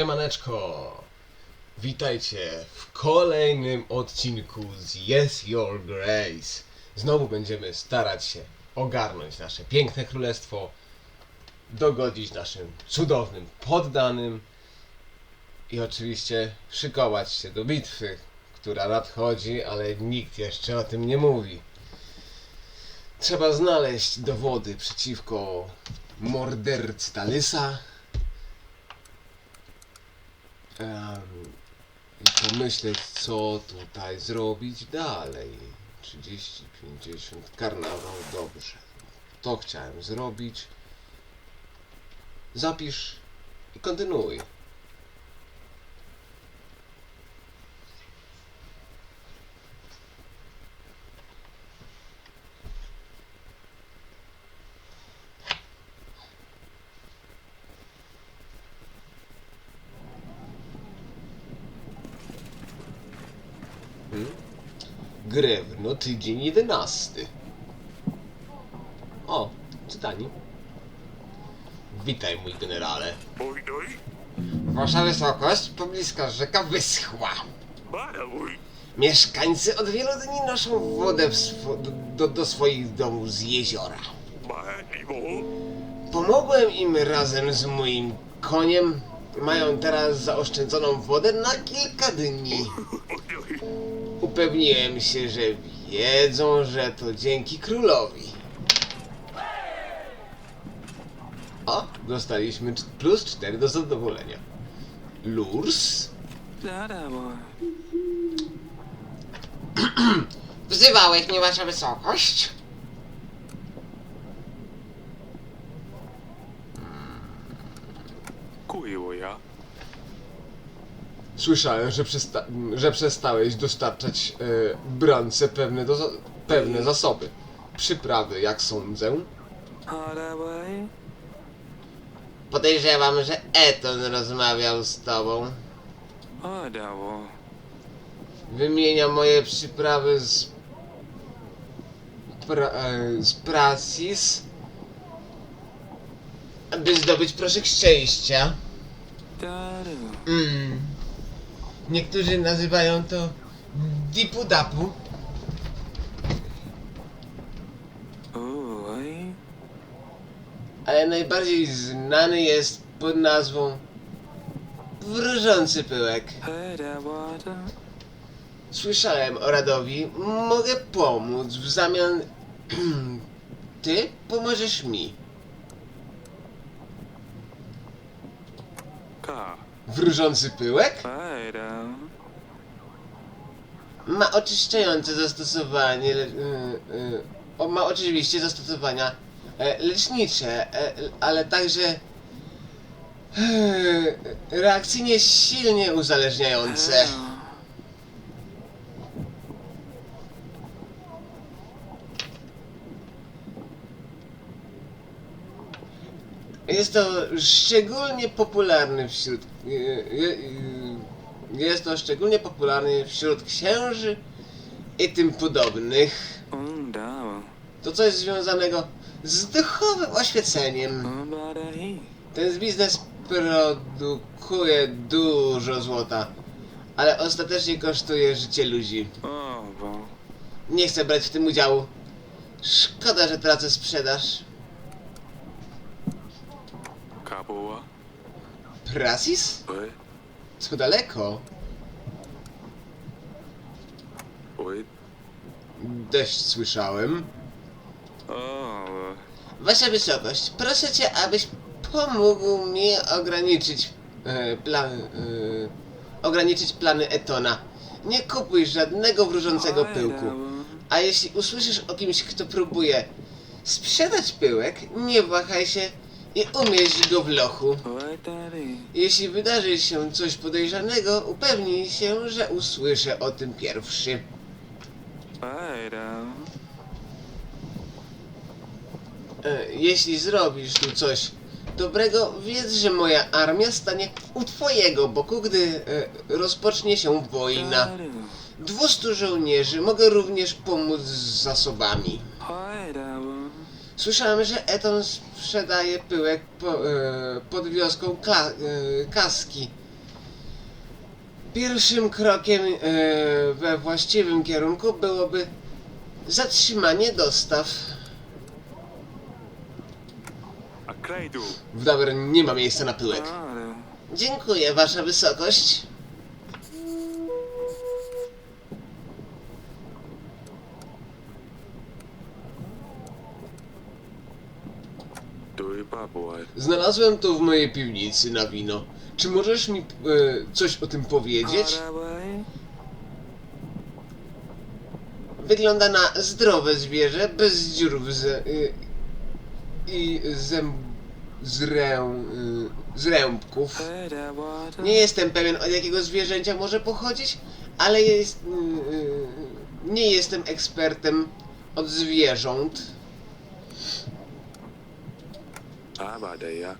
Siemaneczko! Witajcie w kolejnym odcinku z Yes Your Grace. Znowu będziemy starać się ogarnąć nasze piękne królestwo, dogodzić naszym cudownym poddanym i oczywiście szykować się do bitwy, która nadchodzi, ale nikt jeszcze o tym nie mówi. Trzeba znaleźć dowody przeciwko mordercy Talysa, Em, i pomyśleć, co tutaj zrobić dalej. 30, 50, karnawał, dobrze. To chciałem zrobić. Zapisz i kontynuuj. Grewno, tydzień jedenasty. O, czytani. Witaj, mój generale. Mój doj? Wasza wysokość, pobliska rzeka wyschła. Bada mój. Mieszkańcy od wielu dni noszą wodę swo- do, do, swoich domów z jeziora. Bada. Pomogłem im razem z moim koniem. Mają teraz zaoszczędzoną wodę na kilka dni. Upewniłem się, że wiedzą, że to dzięki królowi. O, dostaliśmy plus 4 do zadowolenia. Lurs? Wzywałeś mnie, wasza wysokość? Kuiło ja. Słyszałem, że, przesta- że przestałeś dostarczać e, brance pewne, do- pewne zasoby. Przyprawy, jak sądzę. Podejrzewam, że Eton rozmawiał z tobą. Wymienia moje przyprawy z... Pra, e, z Prasis. Aby zdobyć proszek szczęścia. Mm. Niektórzy nazywają to dipu-dapu. Ale najbardziej znany jest pod nazwą Wróżący Pyłek. Słyszałem o Radowi, mogę pomóc w zamian... Ty pomożesz mi. Wróżący Pyłek? Ma oczyszczające zastosowanie, le, y, y, o, ma oczywiście zastosowania e, lecznicze, e, ale także e, reakcyjnie silnie uzależniające. Jest to szczególnie popularny wśród. y, y, y, Jest to szczególnie popularny wśród księży i tym podobnych. To coś związanego z duchowym oświeceniem. Ten biznes produkuje dużo złota, ale ostatecznie kosztuje życie ludzi. Nie chcę brać w tym udziału. Szkoda, że tracę sprzedaż. Kaboa. Prasis? Oj. Co daleko? Oj. Deszcz słyszałem. O. Wasza wysokość, proszę cię, abyś pomógł mi ograniczyć e, plan, e, ograniczyć plany Etona. Nie kupuj żadnego wróżącego pyłku. A jeśli usłyszysz o kimś, kto próbuje sprzedać pyłek, nie wahaj się i umieść go w lochu. Jeśli wydarzy się coś podejrzanego, upewnij się, że usłyszę o tym pierwszy. E, jeśli zrobisz tu coś dobrego, wiedz, że moja armia stanie u twojego boku, gdy e, rozpocznie się wojna. 200 żołnierzy mogę również pomóc z zasobami. Słyszałem, że Eton sprzedaje pyłek po, e, pod wioską Kla, e, Kaski. Pierwszym krokiem e, we właściwym kierunku byłoby zatrzymanie dostaw. W Dawer nie ma miejsca na pyłek. Dziękuję, Wasza Wysokość. Znalazłem to w mojej piwnicy na wino. Czy możesz mi e, coś o tym powiedzieć? Wygląda na zdrowe zwierzę, bez dziur w y, i zęb, y, zrębków. Nie jestem pewien od jakiego zwierzęcia może pochodzić, ale jest, y, y, nie jestem ekspertem od zwierząt.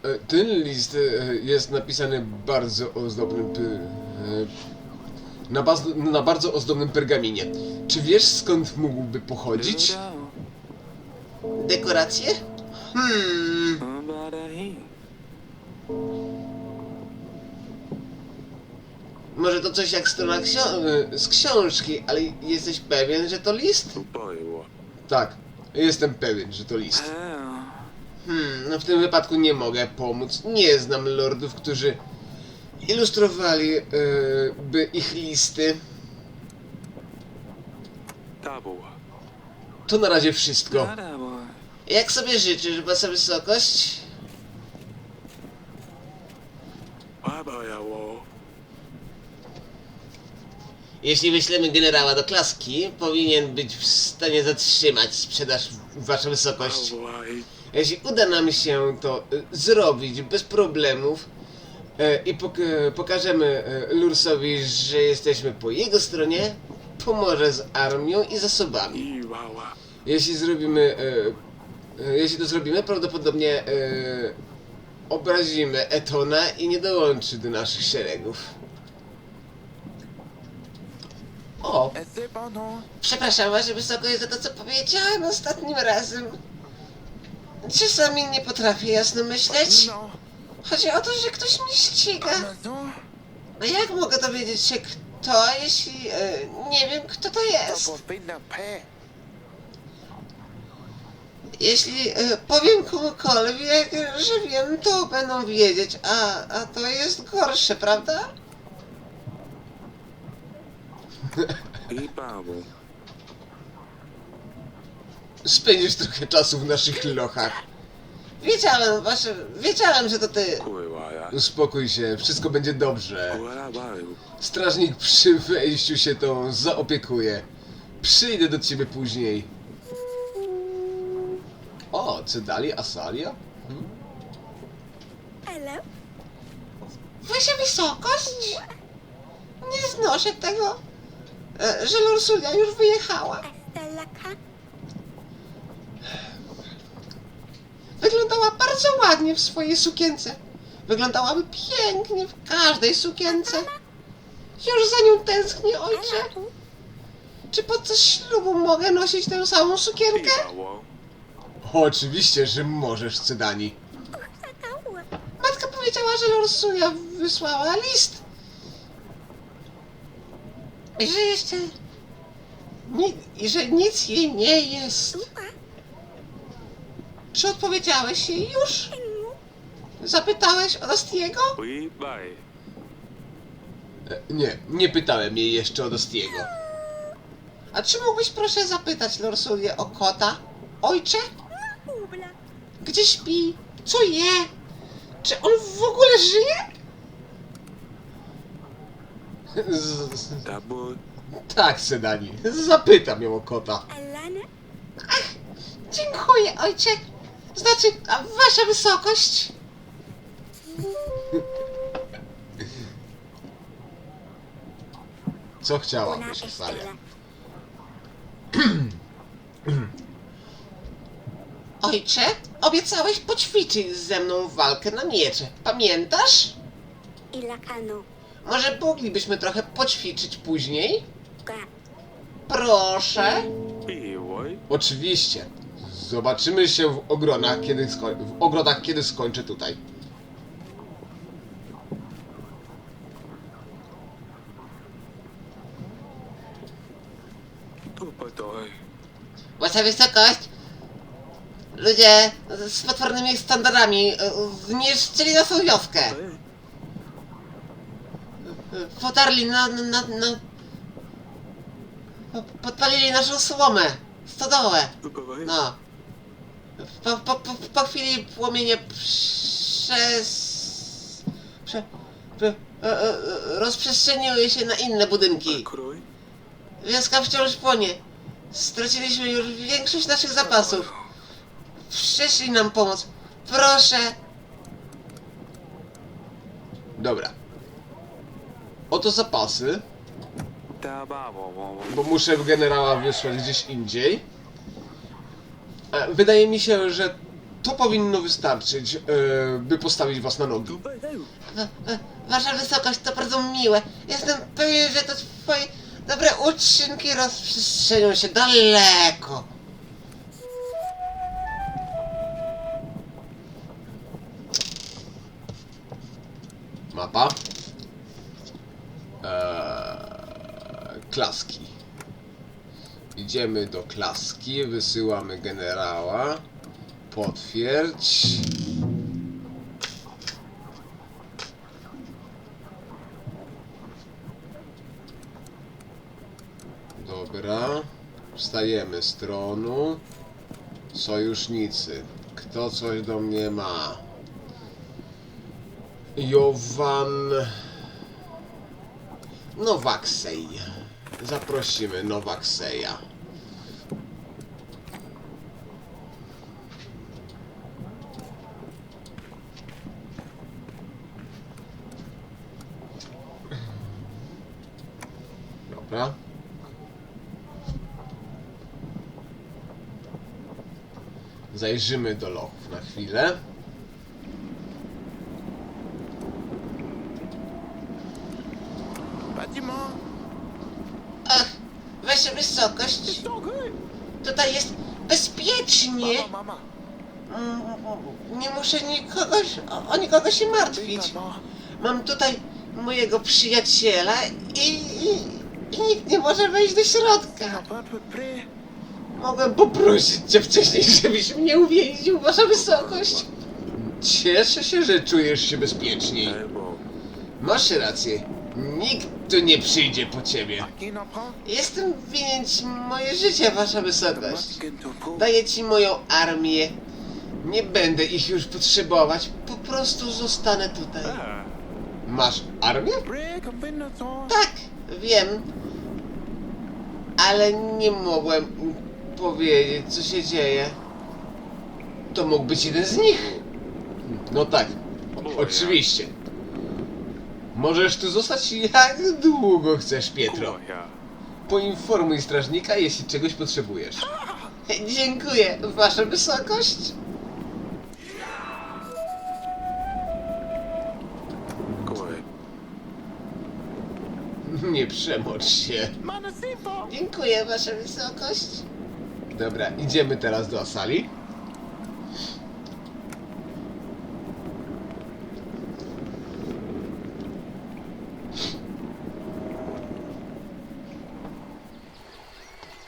E, Ten list e, jest napisany bardzo ozdobnym e, na, baz, na bardzo ozdobnym pergaminie. Czy wiesz skąd mógłby pochodzić? Dekoracje? Hmm. Może to coś jak strona e, z książki, ale jesteś pewien, że to list? Tak, jestem pewien, że to list. Hmm, no w tym wypadku nie mogę pomóc. Nie znam lordów, którzy ilustrowali e, by ich listy. To na razie wszystko. Jak sobie życzysz, wasza wysokość? Jeśli wyślemy generała do klaski, powinien być w stanie zatrzymać sprzedaż, wasza wysokość. Jeśli uda nam się to e, zrobić bez problemów e, i pok e, pokażemy e, Lursowi, że jesteśmy po jego stronie, pomoże z armią i zasobami. Jeśli zrobimy, jeśli to zrobimy, prawdopodobnie obrazimy Etona i nie dołączy do naszych szeregów. O, przepraszam was, że wysoko jest za to, co powiedziałem ostatnim razem. Czasami nie potrafię jasno myśleć. Chodzi o to, że ktoś mnie ściga. A jak mogę dowiedzieć się kto, jeśli e, nie wiem kto to jest? Jeśli e, powiem komukolwiek, że wiem, to będą wiedzieć, a, a to jest gorsze, prawda? I babu. Spędzisz trochę czasu w naszych lochach. Wiedziałem, wasze, wiedziałem, że to ty. Uspokój się, wszystko będzie dobrze. Strażnik przy wejściu się tą zaopiekuje. Przyjdę do ciebie później. O, Cedali Asalia? Hello? Wasza wysokość? Nie znoszę tego, e, że Lursulia już wyjechała. Hasta la ca- Wyglądała bardzo ładnie w swojej sukience. Wyglądałaby pięknie w każdej sukience. Już za nią tęsknię, ojcze. Czy podczas ślubu mogę nosić tę samą sukienkę? Oczywiście, że możesz. Sakaua. Matka powiedziała, że Lorsulia wysłała list. I że jeszcze... Ni- I że nic jej nie jest. Czy odpowiedziałeś jej już? Zapytałeś o Dostiego? E, Nie, nie pytałem jej jeszcze o Dostiego. A czy mógłbyś proszę zapytać Lorsulię o kota? Ojcze? Gdzie śpi? Co je? Czy on w ogóle żyje? Z, tak, Sedani. Zapytam ją o kota. Alana. Dziękuję, ojcze. Znaczy, a wasza wysokość? Co chciałabyś, estela. Ojcze, obiecałeś poćwiczyć ze mną walkę na miecze. Pamiętasz? Y la cano. Może moglibyśmy trochę poćwiczyć później? Ga. Proszę. Oczywiście. Zobaczymy się w ogrodach, kiedy, skoń w ogrodach, kiedy skończę tutaj. Wasza wysokość! Ludzie z potwornymi standardami, e, zniszczyli naszą wioskę. Potarli na, na, na, na... Podpalili naszą słomę. Stodołę. No. Po, po, po, po chwili płomienie przez... Prze, prze, e, e, rozprzestrzeniły się na inne budynki. Krój. Wioska wciąż płonie. Straciliśmy już większość naszych zapasów. Przyszli nam pomóc. Proszę. Dobra. Oto zapasy, bo muszę generała wysłać gdzieś indziej. E, Wydaje mi się, że to powinno wystarczyć, e, by postawić was na nogi. W- Wasza wysokość to bardzo miłe. Jestem pewien, że to twoje dobre uczynki rozprzestrzenią się daleko. Mapa. Eee, klaski. Idziemy do klaski, wysyłamy generała. Potwierdź. Dobra. Wstajemy z tronu. Sojusznicy. Kto coś do mnie ma? Jowan Nowaksej. Zaprosimy Nowakseja. Dobra. Zajrzymy do lochów na chwilę. Ach, wasza wysokość. Tutaj jest bezpiecznie. Mm, Nie muszę nikogo, o, o nikogo się martwić. Mama. Mam tutaj mojego przyjaciela i, i, i nikt nie może wejść do środka. Mogłem poprosić cię wcześniej, żebyś mnie uwięził, wasza wysokość. Cieszę się, że czujesz się bezpieczniej. Masz rację. Nikt tu nie przyjdzie po ciebie. Jestem winien ci moje życie, wasza wysokość. Daję ci moją armię. Nie będę ich już potrzebować. Po prostu zostanę tutaj. Masz armię? Tak, wiem. Ale nie mogłem powiedzieć, co się dzieje. To mógł być jeden z nich. No tak, oczywiście. Możesz tu zostać jak długo chcesz. Pietro. Poinformuj strażnika, jeśli czegoś potrzebujesz. Dziękuję, wasza wysokość. Nie przemocz się. Dziękuję, wasza wysokość. Dobra, idziemy teraz do sali.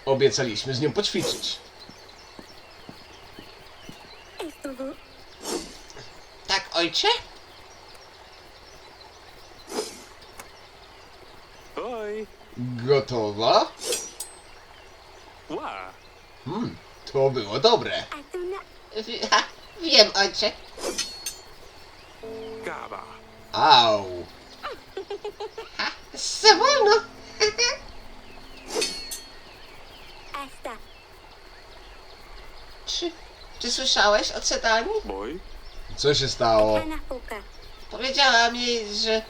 Obiecaliśmy z nią poćwiczyć. Tak, ojcze? Oj. Gotowa? Ła. Hmm, to było dobre. Ha, wiem, ojcze. Gaba. Au. Ha, za wolno. Czy, czy słyszałeś o Cetani? Boj. Co się stało? Powiedziałam jej, że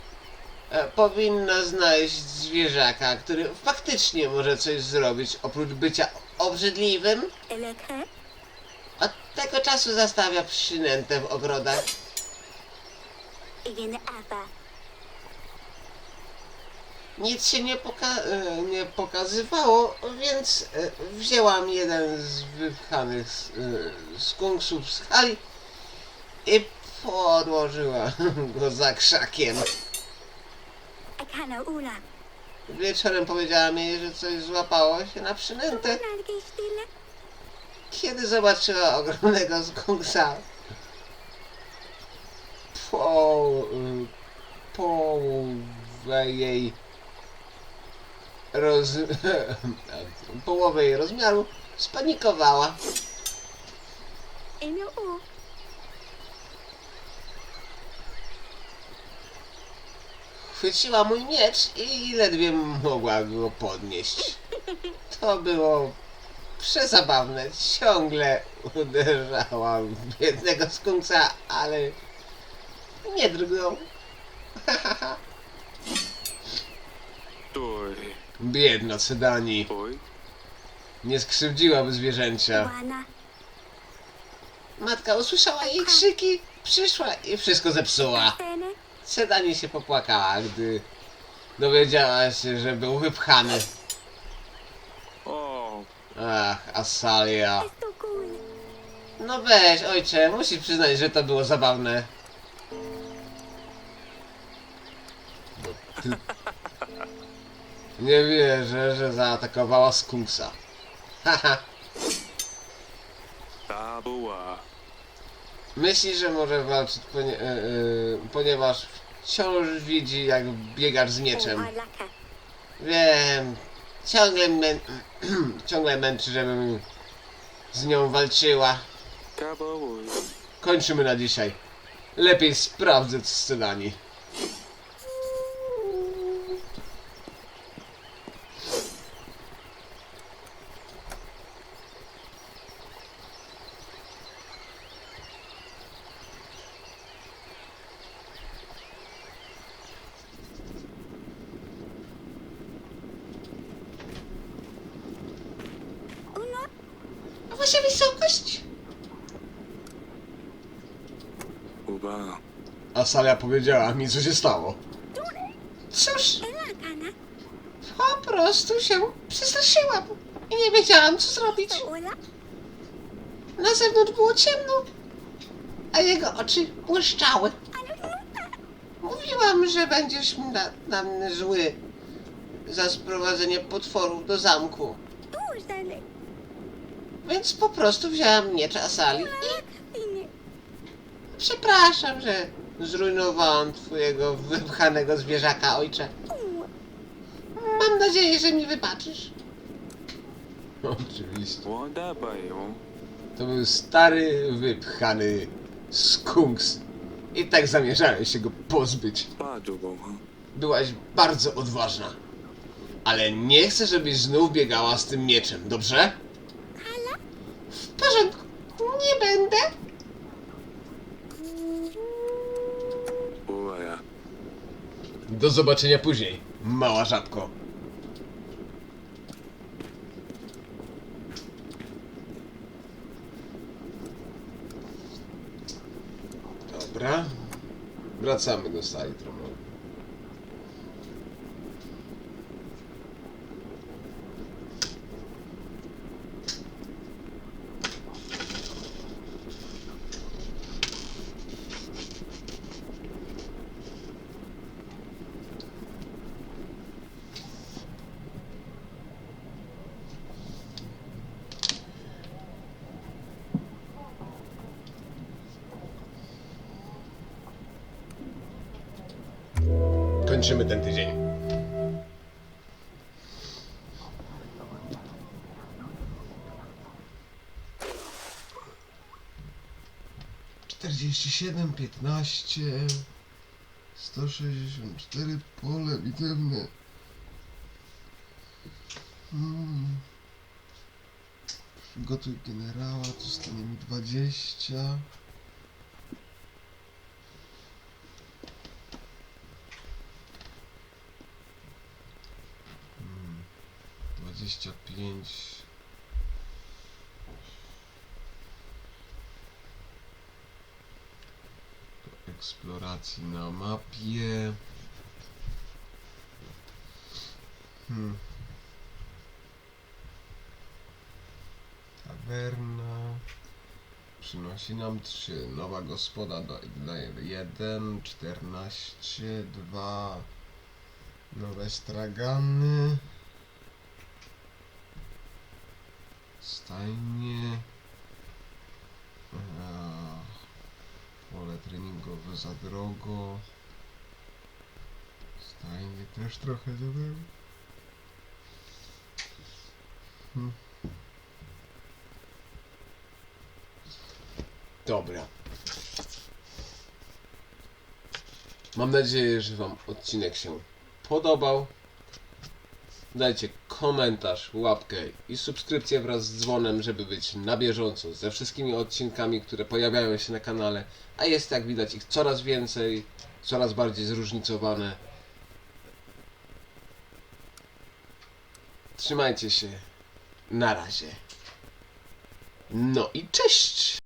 e, powinna znaleźć zwierzaka, który faktycznie może coś zrobić, oprócz bycia obrzydliwym. Od tego czasu zastawia przynętę w ogrodach. Nic się nie, poka- e, nie pokazywało, więc e, wzięłam jeden z wypchanych e, skunksów z hali i podłożyła go za krzakiem. Akana ula. Wieczorem powiedziała mi, że coś złapało się na przynętę, kiedy zobaczyła ogromnego skunksa. Po... y, połowę jej roz... połowę jej rozmiaru spanikowała. En o. Chwyciła mój miecz i ledwie mogła go podnieść. To było przezabawne. Ciągle uderzała w biednego skunksa, ale nie drgnął. Biedna Cydani. Nie skrzywdziłaby zwierzęcia. Matka usłyszała jej krzyki, przyszła i wszystko zepsuła. Cydani się popłakała, gdy dowiedziała się, że był wypchany. O, Ach, Asalia. No weź, ojcze, musisz przyznać, że to było zabawne. Ty... Nie wierzę, że zaatakowała skunksa. Haha, ta była. Myśli, że może walczyć, ponie... e, e, ponieważ wciąż widzi, jak biegasz z mieczem. alaka. Wiem, ciągle, mę... ciągle męczy, żebym z nią walczyła. Kończymy na dzisiaj. Lepiej sprawdzę scenami. Uno. A wasza wysokość? Uba. Asalia powiedziała mi, co się stało. Cóż, po prostu się przestraszyłam i nie wiedziałam, co zrobić. Na zewnątrz było ciemno, a jego oczy błyszczały. Mówiłam, że będziesz na, na mnie zły za sprowadzenie potworów do zamku. Więc po prostu wzięłam miecz Asali i Alakatine. przepraszam, że zrujnowałam twojego wypchanego zwierzaka, ojcze. Mam nadzieję, że mi wybaczysz. Oczywiście. To był stary, wypchany skunks. I tak zamierzałem się go pozbyć. Byłaś bardzo odważna. Ale nie chcę, żebyś znów biegała z tym mieczem, dobrze? W porządku. Nie będę. Do zobaczenia później, mała żabko. Dobra. Wracamy do sali tronowej. Kończymy ten tydzień. Czterdzieści siedem, piętnaście, sto sześćdziesiąt cztery pole bitewne. Hmm. Przygotuj generała, zostanie mi dwadzieścia pięć. Do eksploracji na mapie. Hmm. Tawerna. Przynosi nam 3. Nowa gospoda da- daje 1, 14, 2. Nowe stragany. Stajnie. A, Pole treningowe za drogo. Stajnie też trochę za drogo. Hmm. Dobra. Mam nadzieję, że Wam odcinek się podobał. Dajcie komentarz, łapkę i subskrypcję wraz z dzwonem, żeby być na bieżąco ze wszystkimi odcinkami, które pojawiają się na kanale. A jest jak widać ich coraz więcej, coraz bardziej zróżnicowane. Trzymajcie się. Na razie. No i cześć!